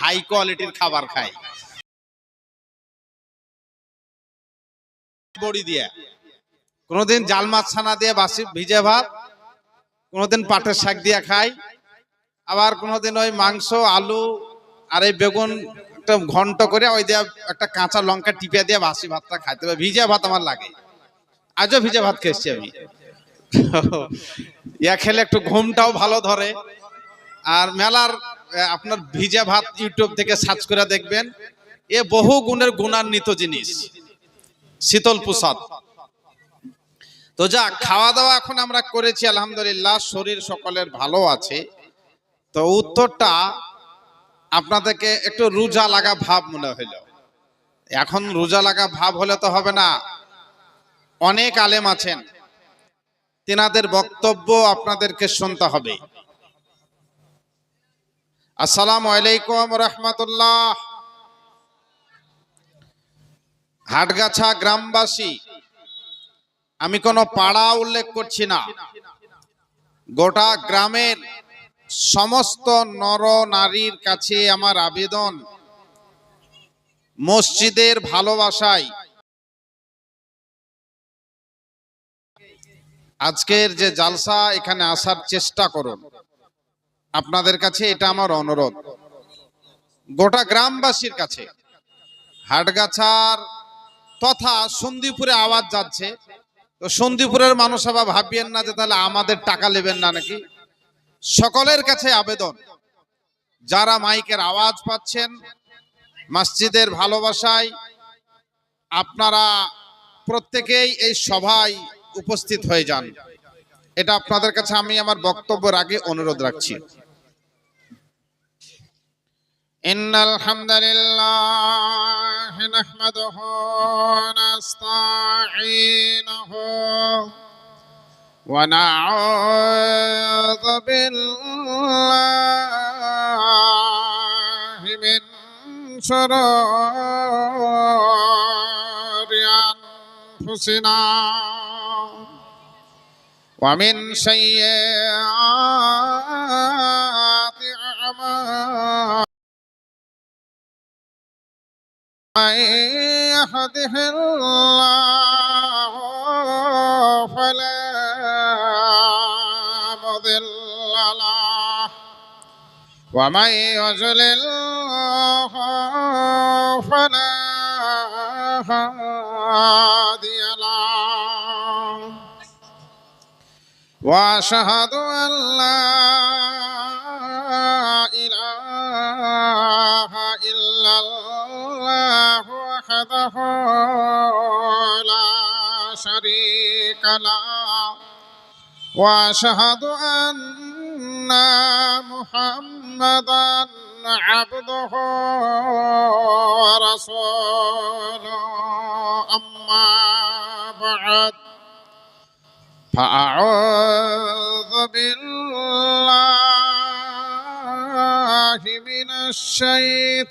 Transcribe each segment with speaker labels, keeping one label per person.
Speaker 1: High কোয়ালিটির খাবার খাই বড়ি দিয়ে। কোনোদিন জাল মাছ ছানা দিয়ে বাসি ভিজে ভাত, কোনোদিন পাটের শাক দিয়ে খাই। আবার কোনোদিন ওই মাংস, আলু আর এই বেগুন একটা ঘন্ট করে ওই দিয়ে একটা কাঁচা লঙ্কা টিপে দিয়ে বাসি ভাতটা খাইতে হবে। ভিজে ভাত আমার লাগে। আজও ভিজে ভাত খেয়েছি আমি। ইয়া খেলে একটু ঘুমটাও ভালো ধরে। আর মেলার আপনার ভিজে ভাত ইউটিউব থেকে সার্চ করে দেখবেন। এ বহু গুণের গুণান্বিত জিনিস। শীতল প্রসাদ। তো যা খাওয়া দাওয়া এখন আমরা করেছি, আলহামদুলিল্লাহ, শরীর সকলের ভালো আছে। তো উত্তরটা আপনাদেরকে একটু রোজা লাগা ভাব মনে হইল। এখন রোজা লাগা ভাব হলে তো হবে না। অনেক আলেম আছেন। তেনাদের বক্তব্য আপনাদেরকে শুনতে হবে। আসসালামু আলাইকুম রহমতুল্লাহ। হাটগাছা গ্রামবাসী, আমি কোনো পাড়া উল্লেখ করছি না। গোটা গ্রামের সমস্ত নর নারীর কাছে আমার আবেদন, মসজিদের ভালোবাসায়। আজকের যে জালসা এখানে আসার চেষ্টা করুন। আপনাদের কাছে এটা আমার অনুরোধ। গোটা গ্রামবাসীর কাছে হাটগাছার তথা সন্দীপুরে আওয়াজ যাচ্ছে। তো সন্দীপুরের মানুষ আবার ভাবিয়েন না যে তাহলে আমাদের টাকা নেবেন না নাকি? সকলের কাছে আবেদন। যারা মাইকের আওয়াজ পাচ্ছেন, মসজিদের ভালোবাসায় আপনারা প্রত্যেকেই এই সভায় উপস্থিত হয়ে যান। এটা আপনাদের কাছে আমি আমার বক্তব্যের আগে অনুরোধ রাখছি। إن الحمد لله نحمده ونستعينه ونعوذ بالله من شرور أنفسنا ومن سيئات يهده الله فلا مضل له ومن يضلل فلا هادي له واشهد ان لا وحده لا شريك له. وأشهد أن محمدا عبده ورسوله. أما بعد فأعوذ بالله من الشيطان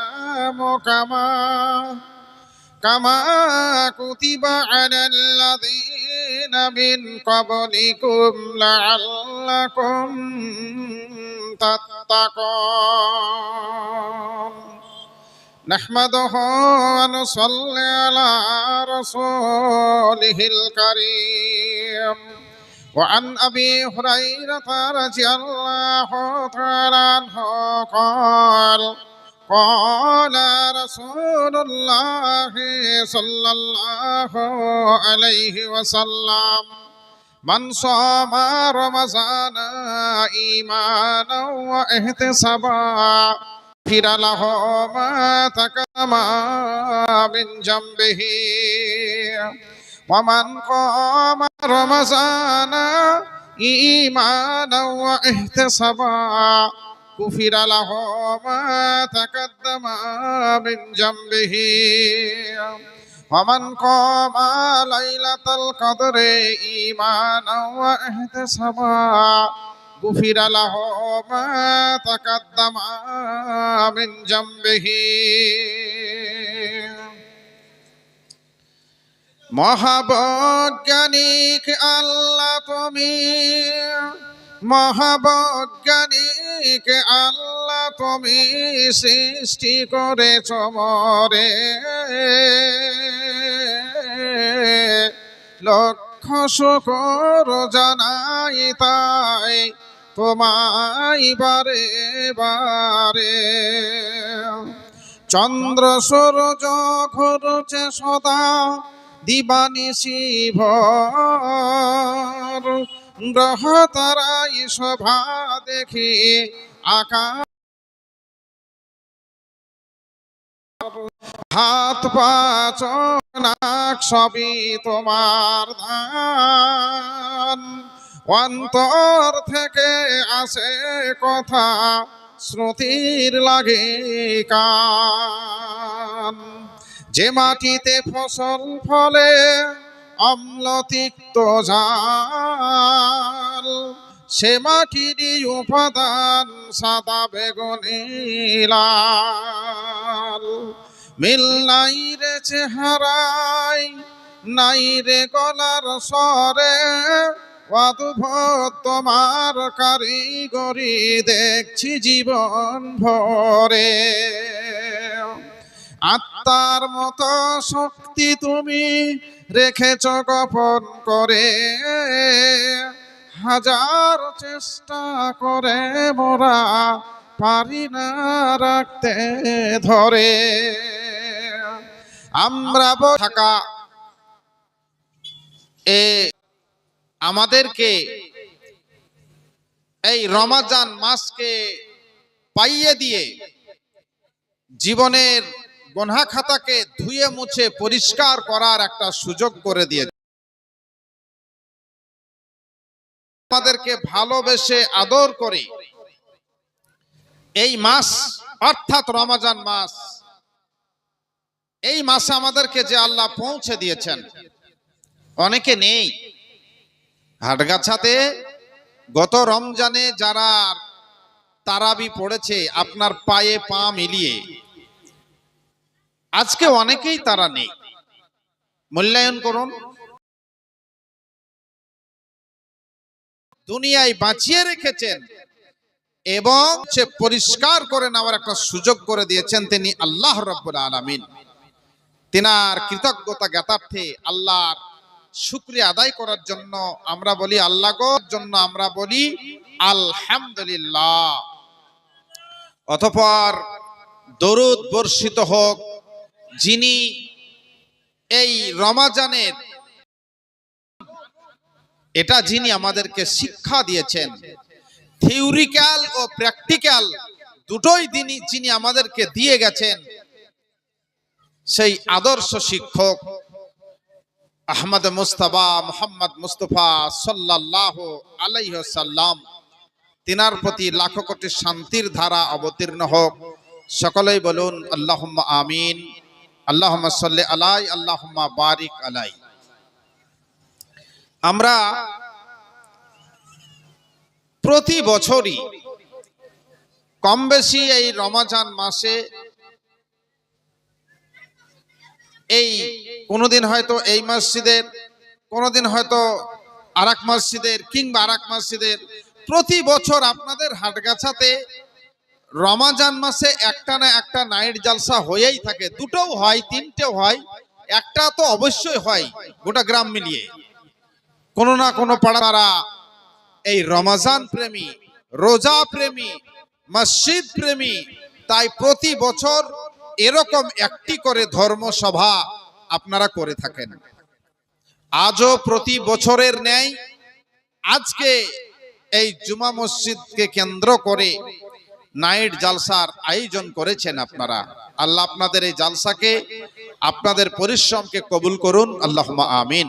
Speaker 1: كما كما كتب على الذين من قبلكم لعلكم تتقون نحمده ونصلي على رسوله الكريم وعن ابي هريره رضي الله تعالى عنه قال قال رسول الله صلى الله عليه وسلم من صام رمضان ايمانا واحتسابا غفر له ما تقدم من جنبه ومن قام رمضان إيمانا واحتسابا غفر له ما تقدم من جنبه ومن قام ليلة القدر إيمانا واحتسبا غفر له ما تقدم من جنبه মহাবৈজ্ঞানিক আল্লাহ তুমি মহাবৈজ্ঞানিক আল্লাহ তুমি সৃষ্টি করেছ মরে। লক্ষ শুকর জানাই তাই তোমায় বারে বারে। চন্দ্র সূর্য ঘুরছে সদা দিবানিশি ভর। গ্রহ তারাই শোভা দেখি আকাশ। হাত নাক সবই তোমার দান। অন্তর থেকে আসে কথা, শ্রুতির লাগে কান। যে মাটিতে ফসল ফলে অম্লতিক্ত জাল সে মাটিরই উপাদান সাদা বেগুনি লাল। মিল নাই রে চেহারাই নাই রে গলার স্বরে। অদ্ভুত তোমার কারিগরি দেখছি জীবন ভরে। আত্মার মতো শক্তি তুমি রেখেছ গোপন করে। হাজার চেষ্টা করে মোরা পারি না রাখতে ধরে। আমরা থাকা এ আমাদেরকে এই রমাজান মাসকে পাইয়ে দিয়ে জীবনের গনহা খাতাকে ধুয়ে মুছে পরিষ্কার করার একটা সুযোগ করে দিয়েছে আমাদেরকে ভালোবেসে আদর করে। এই মাস, অর্থাৎ রমাজান মাস, এই মাসে আমাদেরকে যে আল্লাহ পৌঁছে দিয়েছেন, অনেকে নেই। হাটগাছাতে গত রমজানে যারা তারাবি পড়েছে, আপনার পায়ে পা মিলিয়ে আজকে অনেকেই তারা নেই। মূল্যায়ন করুন। দুনিয়ায় বাঁচিয়ে রেখেছেন এবং সে পরিষ্কার করে নেওয়ার একটা সুযোগ করে দিয়েছেন তিনি আল্লাহ রব্বুল আলামিন। তিনার কৃতজ্ঞতা জ্ঞাতার্থে আল্লাহর শুক্রিয়া আদায় করার জন্য আমরা বলি, আল্লাহ জন্য আমরা বলি, আলহামদুলিল্লাহ। অতঃপর দরুদ বর্ষিত হোক যিনি এই রমাজানের এটা যিনি আমাদেরকে শিক্ষা দিয়েছেন থিওরিক্যাল ও প্র্যাকটিক্যাল দুটোই তিনি যিনি আমাদেরকে দিয়ে গেছেন, সেই আদর্শ শিক্ষক আহমদ মুস্তফা মোহাম্মদ মুস্তফা সাল্লাহ আলাইসাল্লাম তিনার প্রতি লাখো কোটি শান্তির ধারা অবতীর্ণ হোক। সকলেই বলুন আল্লাহ আমিন। আল্লাহ আলাই আল্লাহ বারিক আলাই। আমরা প্রতি বছরই কম বেশি এই রমাজান মাসে এই কোনোদিন হয়তো এই মসজিদের, কোনোদিন হয়তো আরাক মসজিদের কিংবা আরাক মসজিদের প্রতি বছর আপনাদের হাটগাছাতে রমাজান মাসে একটা না একটা নাইট জালসা হয়েই থাকে। দুটোও হয়, তিনটেও হয়, একটা তো অবশ্যই হয় গোটা গ্রাম মিলিয়ে। কোনো না কোনো পাড়ারা এই রমাজান প্রেমী, রোজা প্রেমী, মসজিদ প্রেমী, তাই প্রতি বছর এরকম একটি করে ধর্মসভা আপনারা করে থাকেন। আজও প্রতি বছরের ন্যায় আজকে এই জুমা মসজিদকে কেন্দ্র করে নাইট জালসার আয়োজন করেছেন আপনারা। আল্লাহ আপনাদের এই জালসাকে, আপনাদের পরিশ্রমকে কবুল করুন। আল্লাহ আমিন।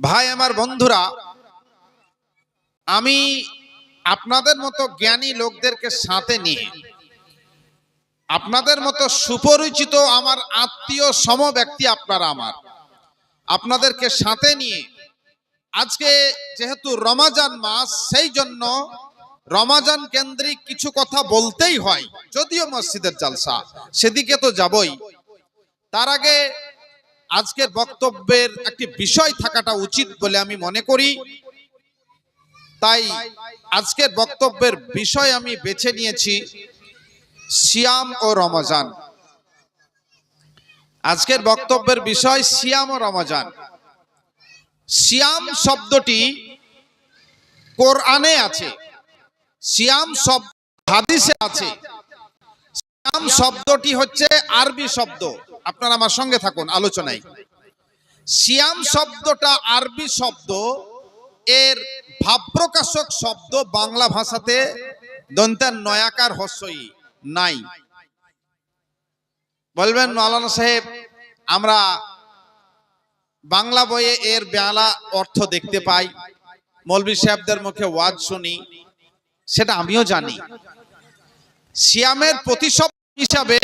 Speaker 1: ভাই, আমার বন্ধুরা, আমি আপনাদের মতো জ্ঞানী লোকদেরকে সাথে নিয়ে, আপনাদের মতো সুপরিচিত আমার আত্মীয় সম ব্যক্তি আপনারা আমার, আপনাদেরকে সাথে নিয়ে, আজকে যেহেতু রমাজান মাস, সেই জন্য রমাজান কেন্দ্রিক কিছু কথা বলতেই হয়, যদিও মসজিদের জালসা। সেদিকে তো যাবই। তার আগে আজকের বক্তব্যের একটি বিষয় থাকাটা উচিত বলে আমি মনে করি। তাই আজকের বক্তব্যের বিষয় আমি বেছে নিয়েছি সিয়াম ও রমজান। আজকের বক্তব্যের বিষয় সিয়াম ও রমজান। সিয়াম শব্দটি কোরআনে আছে। সিয়াম শব্দ হাদিসে আছে। সিয়াম শব্দটি হচ্ছে আরবি শব্দ। আপনারা আমার সঙ্গে থাকুন, আলোচনায়। সিয়াম শব্দটা আরবি শব্দ, এর ভাব প্রকাশক শব্দ বাংলা ভাষাতে দন্তের নয়াকার হস্যই নাই। বলবেন মাওলানা সাহেব, আমরা বাংলা বইয়ে এর বেলা অর্থ দেখতে পাই। মৌলবী সাহেবদের মুখে ওয়াজ শুনি। সেটা আমিও জানি। সিয়ামের প্রতিশব্দ হিসাবে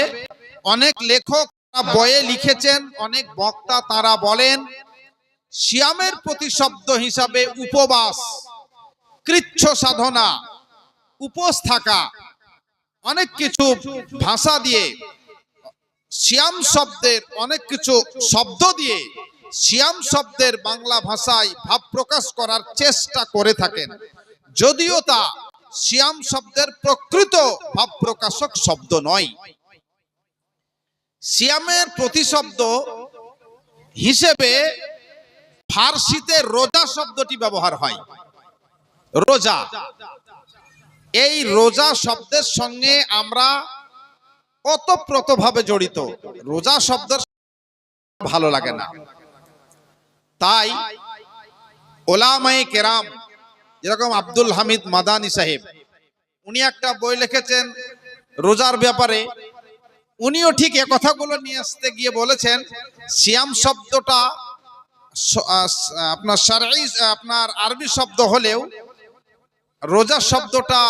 Speaker 1: অনেক লেখক বইয়ে লিখেছেন, অনেক বক্তা তারা বলেন, সিয়ামের প্রতিশব্দ হিসাবে উপবাস, কৃচ্ছ সাধনা, উপোস থাকা, অনেক কিছু ভাষা দিয়ে, সিয়াম শব্দের অনেক কিছু শব্দ দিয়ে সিয়াম শব্দের বাংলা ভাষায় ভাব প্রকাশ করার চেষ্টা করে থাকেন। যদিও তা সিয়াম শব্দের প্রকৃত ভাব প্রকাশক শব্দ নয়। সিয়ামের প্রতিশব্দ হিসেবে ফার্সিতে রোজা শব্দটি ব্যবহার হয়। রোজা। এই রোজা শব্দের সঙ্গে আমরা ওতপ্রোতভাবে জড়িত। রোজা শব্দের ভালো লাগে না। তাই ওলামাই কেরাম যেরকম আব্দুল হামিদ মাদানি সাহেব, উনি একটা বই লিখেছেন রোজার ব্যাপারে। উনিও ঠিক এ কথাগুলো নিয়ে আসতে গিয়ে বলেছেন, সিয়াম শব্দটা আপনার সারাই আপনার আরবি শব্দ হলেও রোজা শব্দটা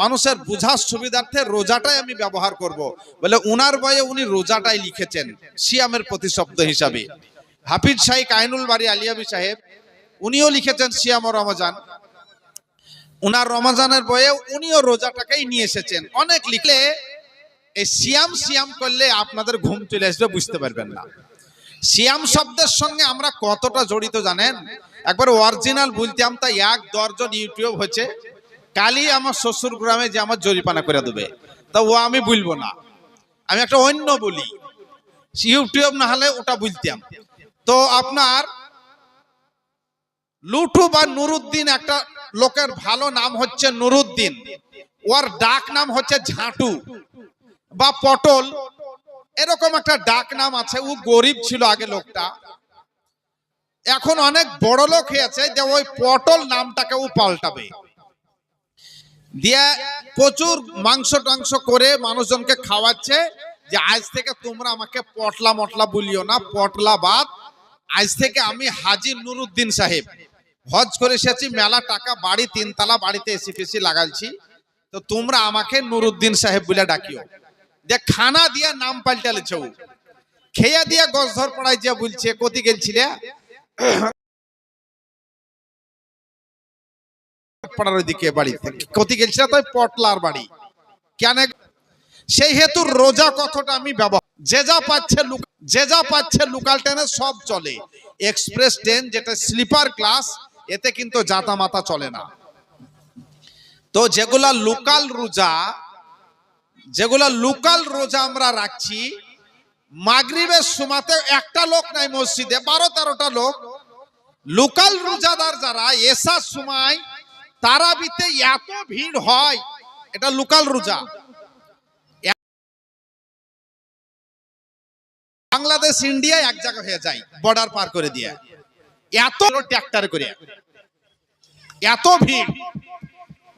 Speaker 1: মানুষের বোঝার সুবিধার্থে রোজাটাই আমি ব্যবহার করব। বলে উনার বয়ে উনি রোজাটাই লিখেছেন, সিয়ামের প্রতিশব্দ হিসাবে। হাফিজ শাহিক আইনুল বাড়ি আলিয়াবি সাহেব, উনিও লিখেছেন সিয়াম রমজান। উনার রমাজানের বয়ে উনিও রোজাটাকেই নিয়ে এসেছেন। অনেক লিখলে এই সিয়াম সিয়াম করলে আপনাদের ঘুম চলে আসবে, বুঝতে পারবেন না। সিয়াম শব্দের সঙ্গে আমরা কতটা জড়িত জানেন? একবার অরিজিনাল বলতাম তাই এক দর্জন ইউটিউব হচ্ছে, কালই আমার শ্বশুর গ্রামে যে আমার জরিপানা করে দেবে। তা ও আমি বলব না। আমি একটা অন্য বলি। ইউটিউব না হলে ওটা বুঝতাম তো আপনার লুঠু বা নুরুদ্দিন একটা লোকের ভালো নাম হচ্ছে নুরুদ্দিন। ওর ডাক নাম হচ্ছে ঝাঁটু বা পটল। এরকম একটা ডাক নাম আছে, ও গরিব ছিল আগে লোকটা। এখন অনেক বড় লোক হয়েছে যে ওই পটল নামটাকে ও পাল্টাবে। দিয়ে প্রচুর মাংস টাংস করে মানুষজনকে খাওয়াচ্ছে যে আজ থেকে তোমরা আমাকে পটলা মটলা বলিও না, পটলা বাদ আজ থেকে আমি হাজির নুরুদ্দিন সাহেব। হজ করে এসেছি, মেলা টাকা, বাড়ি, তিনতলা বাড়িতে এসি ফেসি লাগাইছি। তো তোমরা আমাকে নুরুদ্দিন সাহেব বলে ডাকিও। যে খানা দিয়া নাম পাল্টালেছে। ও খেয়া দিয়া গছ ধর পড়াই যে বলছে, কতি বাড়িতে কতি গেলছিল তো পটলার বাড়ি। কেন রোজা কথাটা আমি ব্যবহার যে যা পাচ্ছে যে যা পাচ্ছে লোকাল ট্রেনে সব চলে। এক্সপ্রেস ট্রেন, যেটা স্লিপার ক্লাস এতে কিন্তু জাতা মাতা চলে না। তো যেগুলা লোকাল রোজা, যেগুলা লোকাল রোজা আমরা রাখছি, মাগরিবের সময়তে একটা লোক নাই মসজিদে বারো তেরোটা লোক। লোকাল রোজাদার যারা, এসার সময় তারাবিতে এত ভিড় হয়, এটা লোকাল রোজা। বাংলাদেশ, ইন্ডিয়া এক জায়গা হয়ে যায় বর্ডার পার করে দিয়ে। এত ট্রাক্টর করে, এত ভিড়।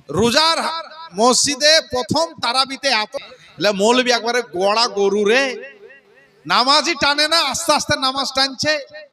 Speaker 1: রোজার মসজিদে প্রথম তারাবিতে এত মৌলবি একবারে গোড়া গরু রে। নামাজই টানে না, আস্তে আস্তে নামাজ টানছে।